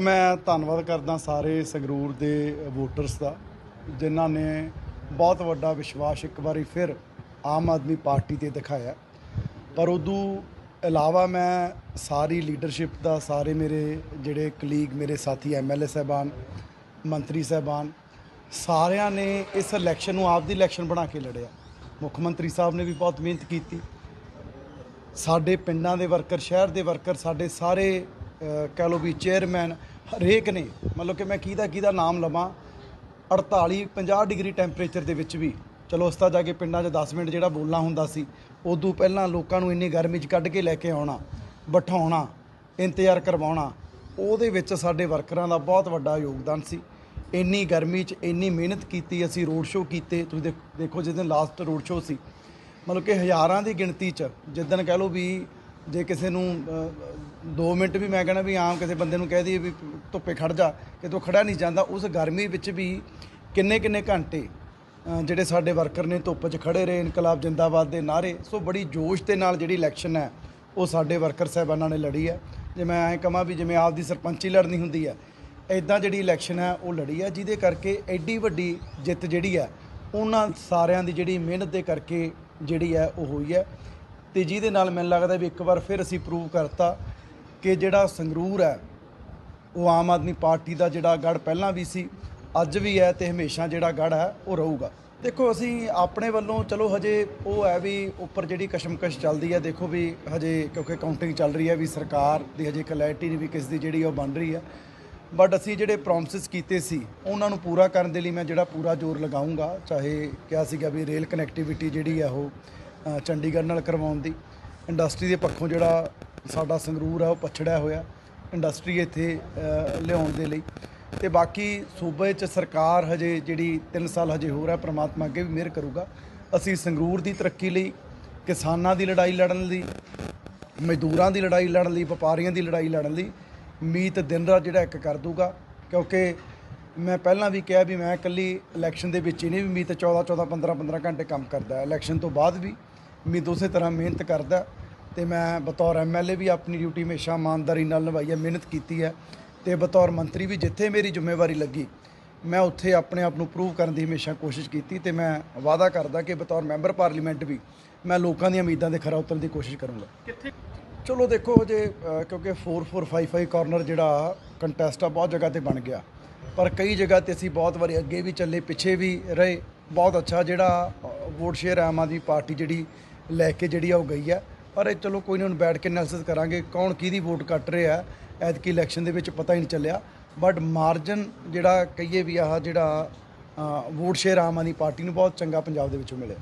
ਮੈਂ ਧੰਨਵਾਦ ਕਰਦਾ ਸਾਰੇ ਸੰਗਰੂਰ ਦੇ ਵੋਟਰਸ ਦਾ, ਜਿਨ੍ਹਾਂ ਨੇ ਬਹੁਤ ਵੱਡਾ ਵਿਸ਼ਵਾਸ ਇੱਕ ਵਾਰੀ ਫਿਰ ਆਮ ਆਦਮੀ ਪਾਰਟੀ ਤੇ ਦਿਖਾਇਆ। ਪਰ ਉਦੋਂ ਇਲਾਵਾ ਮੈਂ ਸਾਰੀ ਲੀਡਰਸ਼ਿਪ ਦਾ, ਸਾਰੇ ਮੇਰੇ ਜਿਹੜੇ ਕਲੀਗ ਮੇਰੇ ਸਾਥੀ ਐਮਐਲਏ ਸਾਹਿਬਾਨ, ਮੰਤਰੀ ਸਾਹਿਬਾਨ, ਸਾਰਿਆਂ ਨੇ ਇਸ ਇਲੈਕਸ਼ਨ ਨੂੰ ਆਪਦੀ ਇਲੈਕਸ਼ਨ ਬਣਾ ਕੇ ਲੜਿਆ। ਮੁੱਖ ਮੰਤਰੀ ਸਾਹਿਬ ਨੇ ਵੀ ਬਹੁਤ ਮਿਹਨਤ ਕੀਤੀ। ਸਾਡੇ ਪਿੰਡਾਂ ਦੇ ਵਰਕਰ ਸ਼ਹਿਰ ਦੇ ਵਰਕਰ ਸਾਡੇ ਸਾਰੇ ਕਹਿ ਲਓ ਵੀ ਚੇਅਰਮੈਨ ਹਰੇਕ ਨੇ, ਮਤਲਬ ਕਿ ਮੈਂ ਕਿਹਦਾ ਕਿਹਦਾ ਨਾਮ ਲਵਾਂ 48 50 ਡਿਗਰੀ ਟੈਂਪਰੇਚਰ ਦੇ ਵਿੱਚ ਵੀ। ਚਲੋ ਉਸ ਤਾਂ ਜਾ ਕੇ ਪਿੰਡਾਂ 'ਚ 10 ਮਿੰਟ ਜਿਹੜਾ ਬੋਲਣਾ ਹੁੰਦਾ ਸੀ, ਉਦੋਂ ਪਹਿਲਾਂ ਲੋਕਾਂ ਨੂੰ ਇੰਨੀ ਗਰਮੀ 'ਚ ਕੱਢ ਕੇ ਲੈ ਕੇ ਆਉਣਾ, ਬਿਠਾਉਣਾ, ਇੰਤਜ਼ਾਰ ਕਰਵਾਉਣਾ, ਉਹਦੇ ਵਿੱਚ ਸਾਡੇ ਵਰਕਰਾਂ ਦਾ ਬਹੁਤ ਵੱਡਾ ਯੋਗਦਾਨ ਸੀ। ਇੰਨੀ ਗਰਮੀ 'ਚ ਇੰਨੀ ਮਿਹਨਤ ਕੀਤੀ ਅਸੀਂ ਰੋਡ ਸ਼ੋਅ ਕੀਤੇ, ਤੁਸੀਂ ਦੇਖ- ਦੇਖੋ ਜਿਸ ਦਿਨ ਲਾਸਟ ਰੋਡ ਸ਼ੋਅ ਸੀ। ਮਤਲਬ ਕਿ ਹਜ਼ਾਰਾਂ ਦੀ ਗਿਣਤੀ 'ਚ ਜਿੱਦਣ ਕਹਿ ਲਓ ਵੀ ਜੇ ਕਿਸੇ ਨੂੰ 2 ਮਿੰਟ ਵੀ ਮੈਂ ਕਹਿੰਦਾ ਵੀ ਆਮ ਕਿਸੇ ਬੰਦੇ ਨੂੰ ਕਹਿ ਦਈਏ ਵੀ ਧੁੱਪੇ ਖੜ ਜਾ, ਕਿ ਤੂੰ ਖੜਾ ਨਹੀਂ ਜਾਂਦਾ, ਉਸ ਗਰਮੀ ਵਿੱਚ ਵੀ ਕਿੰਨੇ ਕਿੰਨੇ ਘੰਟੇ ਜਿਹੜੇ ਸਾਡੇ ਵਰਕਰ ਨੇ ਧੁੱਪ 'ਚ ਖੜੇ ਰਹੇ, ਇਨਕਲਾਬ ਜਿੰਦਾਬਾਦ ਦੇ ਨਾਰੇ ਸੋ ਬੜੀ ਜੋਸ਼ ਦੇ ਨਾਲ ਜਿਹੜੀ ਇਲੈਕਸ਼ਨ ਹੈ, ਉਹ ਸਾਡੇ ਵਰਕਰ ਸਾਹਿਬਾਨਾਂ ਨੇ ਲੜੀ ਹੈ। ਜੇ ਮੈਂ ਐਂ ਕਹਾਂ ਵੀ ਜਿਵੇਂ ਆਪ ਆਪਦੀ ਸਰਪੰਚੀ ਲੜਨੀ ਹੁੰਦੀ ਹੈ ਇਦਾਂ ਜਿਹੜੀ ਇਲੈਕਸ਼ਨ ਹੈ, ਉਹ ਲੜੀ ਹੈ, ਜਿਹਦੇ ਕਰਕੇ ਐਡੀ ਵੱਡੀ ਜਿੱਤ ਜਿਹੜੀ ਹੈ, ਉਹਨਾਂ ਸਾਰਿਆਂ ਦੀ ਜਿਹੜੀ ਮਿਹਨਤ ਦੇ ਕਰਕੇ ਜਿਹੜੀ ਹੈ, ਉਹ ਹੋਈ ਹੈ। ਤੇ ਜਿਹਦੇ ਨਾਲ ਮੈਨੂੰ ਲੱਗਦਾ ਵੀ ਇੱਕ ਵਾਰ ਫਿਰ ਅਸੀਂ ਪ੍ਰੂਵ ਕਰਤਾ ਕਿ ਜਿਹੜਾ ਸੰਗਰੂਰ ਹੈ, ਉਹ ਆਮ ਆਦਮੀ ਪਾਰਟੀ ਦਾ ਜਿਹੜਾ ਗੜ ਪਹਿਲਾਂ ਵੀ ਸੀ, ਅੱਜ ਵੀ ਹੈ ਤੇ ਹਮੇਸ਼ਾ ਜਿਹੜਾ ਗੜ ਹੈ, ਉਹ ਰਹੂਗਾ। ਦੇਖੋ, ਅਸੀਂ ਆਪਣੇ ਵੱਲੋਂ, ਚਲੋ ਹਜੇ ਉਹ ਹੈ ਵੀ ਉੱਪਰ ਜਿਹੜੀ ਕਸ਼ਮਕਸ਼ ਚੱਲਦੀ ਹੈ, ਦੇਖੋ ਵੀ ਹਜੇ ਕਿਉਂਕਿ ਕਾਊਂਟਿੰਗ ਚੱਲ ਰਹੀ ਹੈ ਵੀ ਸਰਕਾਰ ਦੀ ਹਜੇ ਕਲੈਰਿਟੀ ਨਹੀਂ ਵੀ ਕਿਸ ਦੀ ਜਿਹੜੀ ਉਹ ਬਣ ਰਹੀ ਹੈ। ਬਟ ਅਸੀਂ ਜਿਹੜੇ ਪ੍ਰੋਮਿਸਸ ਕੀਤੇ ਸੀ, ਉਹਨਾਂ ਨੂੰ ਪੂਰਾ ਕਰਨ ਦੇ ਲਈ ਮੈਂ ਜਿਹੜਾ ਪੂਰਾ ਜ਼ੋਰ ਲਗਾਉਂਗਾ ਚਾਹੇ ਕਿਹਾ ਸੀਗਾ ਵੀ ਰੇਲ ਕਨੈਕਟੀਵਿਟੀ ਜਿਹੜੀ ਹੈ ਉਹ ਚੰਡੀਗੜ੍ਹ ਨਾਲ ਕਰਵਾਉਣ ਦੀ। ਇੰਡਸਟਰੀ ਦੇ ਪੱਖੋਂ ਜਿਹੜਾ ਸਾਡਾ ਸੰਗਰੂਰ ਆ, ਉਹ ਪਛੜਿਆ ਹੋਇਆ। ਇੰਡਸਟਰੀ ਇੱਥੇ ਲਿਆਉਣ ਦੇ ਲਈ। ਤੇ ਬਾਕੀ ਸੂਬੇ 'ਚ ਸਰਕਾਰ ਹਜੇ ਜਿਹੜੀ 3 ਸਾਲ ਹਜੇ ਹੋਰ ਹੈ ਪ੍ਰਮਾਤਮਾ ਅੱਗੇ ਵੀ ਮਿਹਰ ਕਰੂਗਾ। ਅਸੀਂ ਸੰਗਰੂਰ ਦੀ ਤਰੱਕੀ ਲਈ, ਕਿਸਾਨਾਂ ਦੀ ਲੜਾਈ ਲੜਨ ਲਈ, ਮਜ਼ਦੂਰਾਂ ਦੀ ਲੜਾਈ ਲੜਨ ਲਈ, ਵਪਾਰੀਆਂ ਦੀ ਲੜਾਈ ਲੜਨ ਲਈ, ਮੀਤ ਦਿਨ ਰਾਤ ਜਿਹੜਾ ਇੱਕ ਕਰ ਦੂਗਾ। ਕਿਉਂਕਿ ਮੈਂ ਪਹਿਲਾਂ ਵੀ ਕਿਹਾ ਵੀ ਮੈਂ ਇਕੱਲੀ ਇਲੈਕਸ਼ਨ ਦੇ ਵਿੱਚ ਹੀ ਨਹੀਂ, ਵੀ ਮੀਤ 14 14 15 15 ਘੰਟੇ ਕੰਮ ਕਰਦਾ। ਇਲੈਕਸ਼ਨ ਤੋਂ ਬਾਅਦ ਵੀ ਮੈਂ ਉਸੇ ਤਰ੍ਹਾਂ ਮਿਹਨਤ ਕਰਦਾ ਹੈ ਤੇ ਮੈਂ ਬਤੌਰ ਐਮਐਲਏ ਵੀ ਆਪਣੀ ਡਿਊਟੀ ਹਮੇਸ਼ਾ ਇਮਾਨਦਾਰੀ ਨਾਲ ਨਿਭਾਈ ਹੈ ਮਿਹਨਤ ਕੀਤੀ ਹੈ ਤੇ ਬਤੌਰ ਮੰਤਰੀ ਵੀ ਜਿੱਥੇ ਮੇਰੀ ਜ਼ਿੰਮੇਵਾਰੀ ਲੱਗੀ ਮੈਂ ਉੱਥੇ ਆਪਣੇ ਆਪ ਨੂੰ ਪ੍ਰੂਵ ਕਰਨ ਦੀ ਹਮੇਸ਼ਾ ਕੋਸ਼ਿਸ਼ ਕੀਤੀ ਤੇ ਮੈਂ ਵਾਅਦਾ ਕਰਦਾ ਕਿ ਬਤੌਰ ਮੈਂਬਰ ਪਾਰਲੀਮੈਂਟ ਵੀ ਮੈਂ ਲੋਕਾਂ ਦੀਆਂ ਉਮੀਦਾਂ ਦੇ ਖਰਾ ਉਤਰਨ ਦੀ ਕੋਸ਼ਿਸ਼ ਕਰੂੰਗਾ ਚਲੋ ਦੇਖੋ ਜੇ ਅ, ਕਿਉਂਕਿ 4455 ਕਾਰਨਰ ਜਿਹੜਾ ਕੰਟੈਸਟ ਆ ਬਹੁਤ ਜਗ੍ਹਾ ਤੇ ਬਣ ਗਿਆ ਪਰ ਕਈ ਜਗ੍ਹਾ ਤੇ ਅਸੀਂ ਬਹੁਤ ਵਾਰੀ ਅੱਗੇ ਵੀ ਚੱਲੇ ਪਿੱਛੇ ਵੀ ਰਹੇ ਬਹੁਤ ਅੱਛਾ ਜਿਹੜਾ vote share Aam Aadmi Party ਜਿਹੜੀ ਲੈ ਕੇ ਜਿਹੜੀ ਆ ਉਹ ਗਈ ਹੈ ਪਰ ਇਹ ਚਲੋ ਕੋਈ ਨਹੀਂ ਹੁਣ ਬੈਠ ਕੇ ਐਨਾਲਿਸਿਸ ਕਰਾਂਗੇ ਕੌਣ ਕਿਹਦੀ ਵੋਟ ਕੱਟ ਰਿਹਾ। ਐਤਕੀ ਇਲੈਕਸ਼ਨ ਦੇ ਵਿੱਚ ਪਤਾ ਹੀ ਨਹੀਂ ਚੱਲਿਆ। ਬਟ ਮਾਰਜਨ ਜਿਹੜਾ ਕਹੀਏ ਵੀ ਆਹ ਜਿਹੜਾ vote share Aam Aadmi Party ਨੂੰ ਬਹੁਤ ਚੰਗਾ ਪੰਜਾਬ ਦੇ ਵਿੱਚੋਂ ਮਿਲਿਆ।